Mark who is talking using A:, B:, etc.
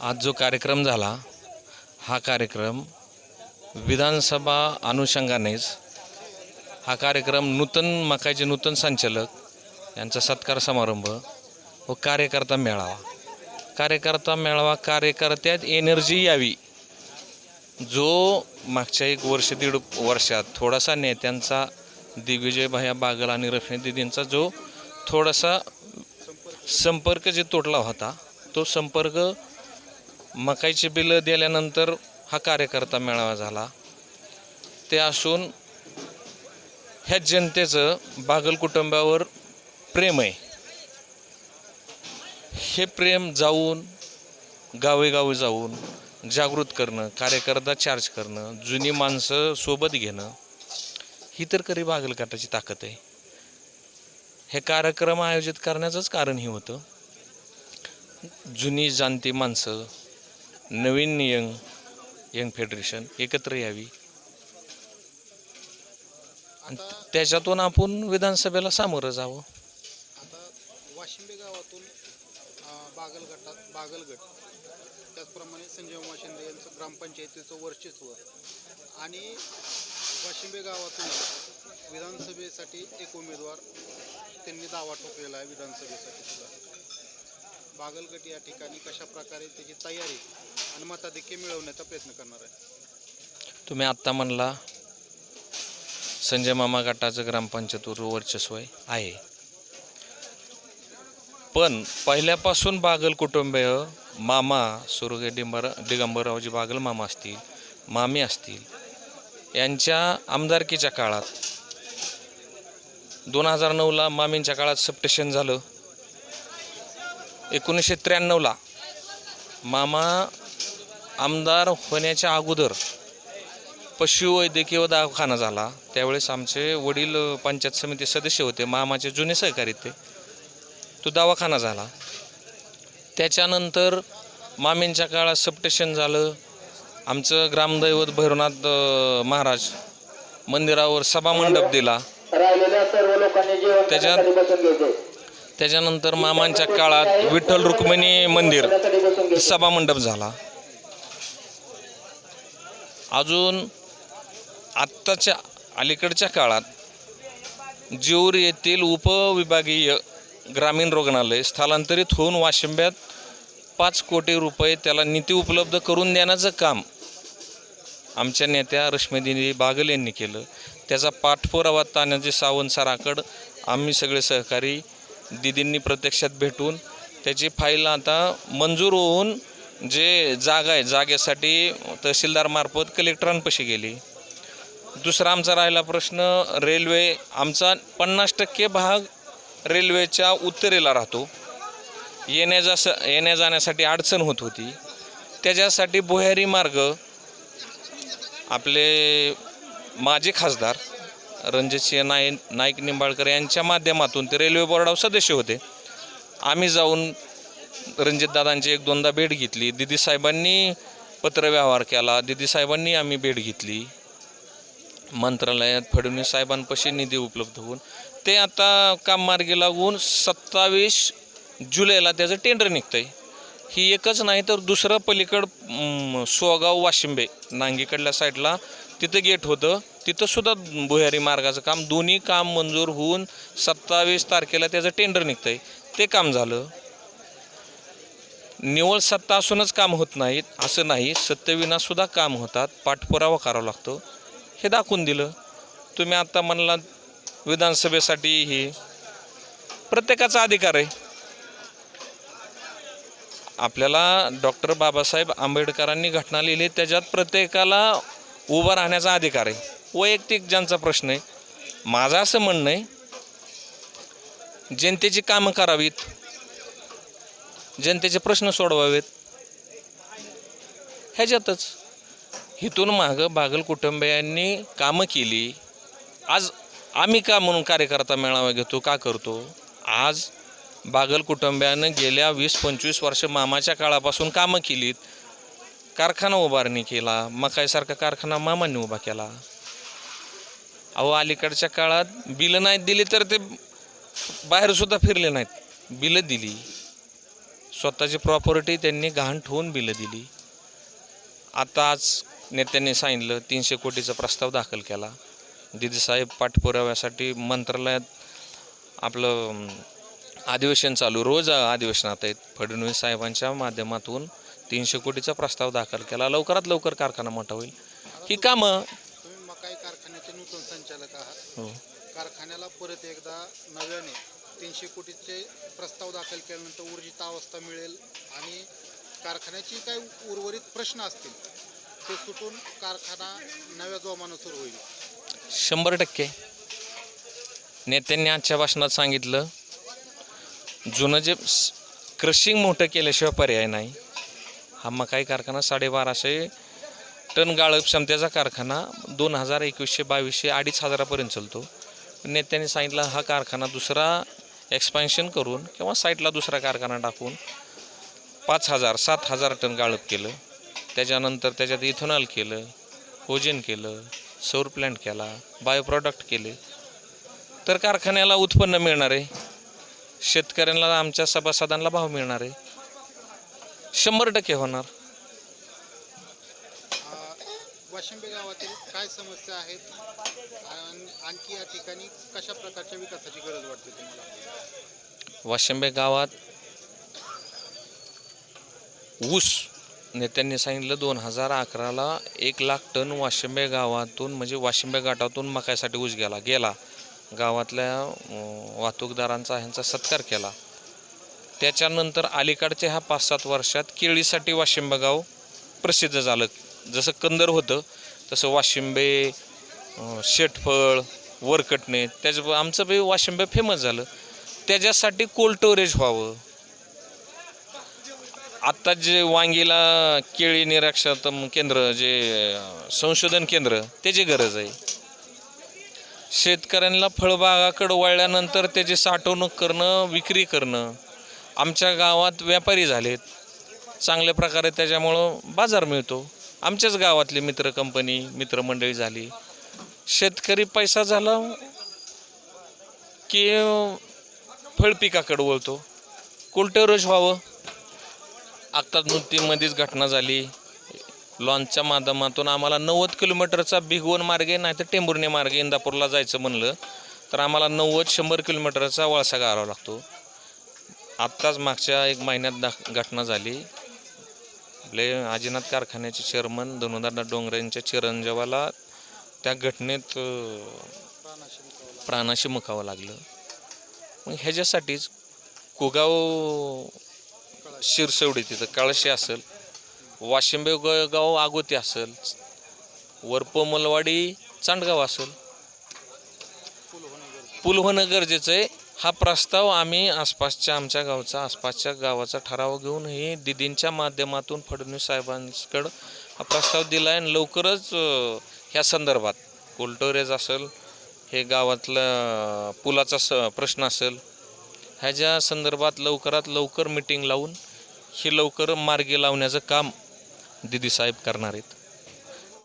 A: आज जो कार्यक्रम झाला हा कार्यक्रम विधानसभा अनुषंगानेच हा कार्यक्रम नूतन मकाचे नूतन संचालक यांचा सत्कार समारंभ व कार्यकर्ता मेळावा. कार्यकर्ता मेळावा कार्यकर्त्यात एनर्जी यावी. जो मागच्या एक वर्ष दीड वर्षात थोडासा नेत्यांचा दिग्विजय भाया बागल आणि रफी दिदींचा जो थोडासा संपर्क जे तुटला होता तो संपर्क मकाईची बिलं दिल्यानंतर हा कार्यकर्ता मेळावा झाला. ते असून ह्या जनतेचं बागल कुटुंबावर प्रेम आहे. हे प्रेम जाऊन गावेगावी जाऊन जागृत करणं कार्यकर्ता चार्ज करणं जुनी माणसं सोबत घेणं ही तर करी बागलकाटाची ताकद आहे. हे कार्यक्रम आयोजित करण्याचंच कारण हे होतं. जुनी जाणती माणसं नवीन यंग यंग फेडरेशन एकत्र यावी. आणि त्याच्यातून आपण विधानसभेला सामोरं जावं.
B: आता वाशिंबे गावातून बागलगटात बागल गटात बागलगट त्याचप्रमाणे संजय वाशिंदे शिंदे यांचं ग्रामपंचायतीचं वर्चस्व. आणि वाशिंबे गावातून विधानसभेसाठी एक उमेदवार त्यांनी दावा ठोकलेला आहे विधानसभेसाठी सुद्धा. बागलगट या ठिकाणी कशा प्रकारे त्याची तयारी आणि मताधिक्य मिळवण्याचा प्रयत्न करणार आहे.
A: तुम्ही आत्ता म्हणला संजय मामा गटाचं ग्रामपंचायतवर वर्चस्व आहे. आहे पण पहिल्यापासून बागल कुटुंबीय मामा सुरगे डिंबर दिगंबररावजी बागल मामा असतील मामी असतील यांच्या आमदारकीच्या काळात दोन हजार नऊला मामींच्या काळात सप्टेशन झालं. एकोणीसशे त्र्याण्णवला मामा आमदार होण्याच्या अगोदर पशुवैद्यकीय दवाखाना झाला. त्यावेळेस आमचे वडील पंचायत समिती सदस्य होते मामाचे जुने सहकारी ते तो दवाखाना झाला. त्याच्यानंतर मामींच्या काळात सप्टेशन झालं. आमचं ग्रामदैवत भैरवनाथ महाराज मंदिरावर सभामंडप दिला.
C: त्याच्या
A: त्याच्यात- त्याच्यानंतर मामांच्या काळात विठ्ठल रुक्मिणी मंदिर सभामंडप झाला. अजून आत्ताच्या अलीकडच्या काळात जेऊर येथील उपविभागीय ग्रामीण रुग्णालय स्थलांतरित होऊन वाशिंब्यात पाच कोटी रुपये त्याला निधी उपलब्ध करून देण्याचं काम आमच्या नेत्या रश्मीदिनी बागल यांनी केलं. त्याचा पाठपुरावा तानाजी सावंत सराकड आम्ही सगळे सहकारी दिदींनी प्रत्यक्षात भेटून त्याची फाईल आता मंजूर होऊन जे जागा आहे जागेसाठी तहसीलदारमार्फत कलेक्टरांपाशी गेली. दुसरा आमचा राहिला प्रश्न रेल्वे आमचा पन्नास टक्के भाग रेल्वेच्या उत्तरेला राहतो. येण्या जा येण्या जाण्यासाठी अडचण होत होती. त्याच्यासाठी भुयारी मार्ग आपले माजी खासदार रणजितसिंह नाय नाईक निंबाळकर यांच्या माध्यमातून ते रेल्वे बोर्डावर सदस्य होते. आम्ही जाऊन रणजितदादांची एक दोनदा भेट घेतली. दिदीसाहेबांनी पत्रव्यवहार केला. दिदीसाहेबांनी आम्ही भेट घेतली. मंत्रालयात फडणवीस साहेबांपाशी निधी उपलब्ध होऊन. ते आता काम मार्गी लागून सत्तावीस जुलैला त्याचं टेंडर निघतंय. ही एकच नाही तर दुसरं पलीकड सोगाव वाशिंबे नांगीकडल्या साईडला तिथं गेट होतं. तिथंसुद्धा भुयारी मार्गाचं काम दोन्ही काम मंजूर होऊन सत्तावीस तारखेला त्याचं टेंडर निघतंय. ते काम झालं. निवळ सत्ता असूनच काम होत नाहीत असं नाही सत्यविनासुद्धा काम होतात पाठपुरावा करावा लागतो. हे दाखवून दिलं. तुम्ही आत्ता म्हणला विधानसभेसाठी हे प्रत्येकाचा अधिकार आहे. आपल्याला डॉक्टर बाबासाहेब आंबेडकरांनी घटना लिहिली त्याच्यात प्रत्येकाला उभं राहण्याचा अधिकार आहे. वैयक्तिक ज्यांचा प्रश्न आहे. माझं असं म्हणणं आहे जनतेची कामं करावीत. जनतेचे प्रश्न सोडवावेत. ह्याच्यातच इथून मागं बागल कुटुंबियांनी कामं केली. आज आम्ही का म्हणून कार्यकर्ता मेळावा घेतो का करतो? आज बागल कुटुंबियानं गेल्या वीस पंचवीस वर्ष मामाच्या काळापासून कामं केलीत. कारखाना उभारणी केला मकाईसारखा कारखाना मामांनी उभा केला. अहो अलीकडच्या काळात बिलं नाहीत दिली तर ते बाहेरसुद्धा फिरले नाहीत. बिलं दिली. स्वतःची प्रॉपर्टी त्यांनी गहाण ठेवून बिलं दिली. आता आज नेत्यांनी सांगितलं तीनशे कोटीचा प्रस्ताव दाखल केला. दिदीसाहेब पाठपुराव्यासाठी मंत्रालयात आपलं अधिवेशन चालू रोज अधिवेशनात आहेत. फडणवीस साहेबांच्या माध्यमातून तीनशे कोटीचा प्रस्ताव दाखल केला. लवकरात लवकर कारखाना मोठा होईल. ही कामं
B: कारखान्याचे नूतन संचालक आहात.
A: हो.
B: कारखान्याला परत एकदा नव्याने तीनशे कोटीचे प्रस्ताव दाखल केल्यानंतर ऊर्जित अवस्था मिळेल आणि कारखान्याची काही उर्वरित प्रश्न असतील ते सुटून कारखाना नव्या जोमानं सुरू होईल.
A: शंभर टक्के. नेत्यांनी आजच्या भाषणात सांगितलं जुनं जे क्रशिंग मोठं केल्याशिवाय पर्याय नाही. हा मकाई कारखाना साडेबाराशे टन गाळप क्षमतेचा कारखाना दोन हजार एकवीसशे बावीसशे अडीच हजारापर्यंत चालतो. नेत्यांनी सांगितलं हा कारखाना दुसरा एक्सपान्शन करून किंवा साईटला दुसरा कारखाना टाकून पाच हजार सात हजार टन गाळप केलं. त्याच्यानंतर त्याच्यात इथेनॉल केलं कोजेन केलं सौर प्लॅन्ट केला बायो प्रॉडक्ट केले. तर कारखान्याला उत्पन्न मिळणार आहे. शेतकऱ्यांना आमच्या सभासदांना भाव मिळणार आहे. शंभर टक्के होणार.
B: वाशिंबे गावातील काय समस्या आहेत? आणखी या ठिकाणी कशा प्रकारच्या विकासाची गरज वाटते तुम्हाला?
A: वाशिंबे गावात ऊस नेत्यांनी सांगितलं दोन हजार अकराला एक लाख टन वाशिंबे गावातून म्हणजे वाशिंबे घाटातून मकायसाठी ऊस गेला. गेला. गावातल्या वाहतूकदारांचा ह्यांचा सत्कार केला. त्याच्यानंतर अलीकडच्या ह्या पाच सात वर्षात केळीसाठी वाशिंबे गाव प्रसिद्ध झालं. जसं कंदर होतं तसं वाशिंबे शेटफळ वरकटणे त्याच्या आमचं बी वाशिंबे फेमस झालं. त्याच्यासाठी कोल्ड स्टोरेज व्हावं. आत्ता जे वांगीला केळी निराक्षतम केंद्र जे संशोधन केंद्र त्याची गरज आहे. शेतकऱ्यांना फळबागाकडं वळल्यानंतर त्याची साठवणूक करणं विक्री करणं आमच्या गावात व्यापारी झालेत. चांगल्या प्रकारे त्याच्यामुळं बाजार मिळतो. आमच्याच गावातली मित्र कंपनी मित्रमंडळी झाली. शेतकरी पैसा झाला की फळपिकाकडं वळतो. कोल्टेरोज व्हावं. आत्ताच नुकतीमध्येच घटना झाली. लॉन्चच्या माध्यमातून आम्हाला नव्वद किलोमीटरचा भिगवण मार्गे नाही तर टेंभुर्णी मार्गे इंदापूरला जायचं म्हणलं तर आम्हाला नव्वद शंभर किलोमीटरचा वळसा गारावा लागतो. आत्ताच मागच्या एक महिन्यात दा घटना झाली. आपले आजीनाथ कारखान्याचे चेअरमन धनुदादा डोंगरे यांच्या चिरंजीवाला त्या घटनेत
B: प्राणाशी
A: मुखावं मुकावं लागलं. मग ह्याच्यासाठीच कुगाव शिरसवडी तिथं कळशी असेल वाशिंबे ग- गाव आगोती असेल वरपोमलवाडी चांडगाव असेल.
B: फुल
A: पूल होणं गरजेचं आहे. हा प्रस्ताव आम्ही आसपासच्या आमच्या गावचा आसपासच्या गावाचा ठराव घेऊन हे दिदींच्या माध्यमातून फडणवीस साहेबांकडं हा प्रस्ताव दिला आहे आणि लवकरच ह्या संदर्भात कोल्टोरेज असेल हे गावातलं पुलाचा स प्रश्न असेल ह्याच्या संदर्भात लवकरात लवकर मिटिंग लावून ही लवकर मार्गी लावण्याचं काम दिदी साहेब करणार आहेत.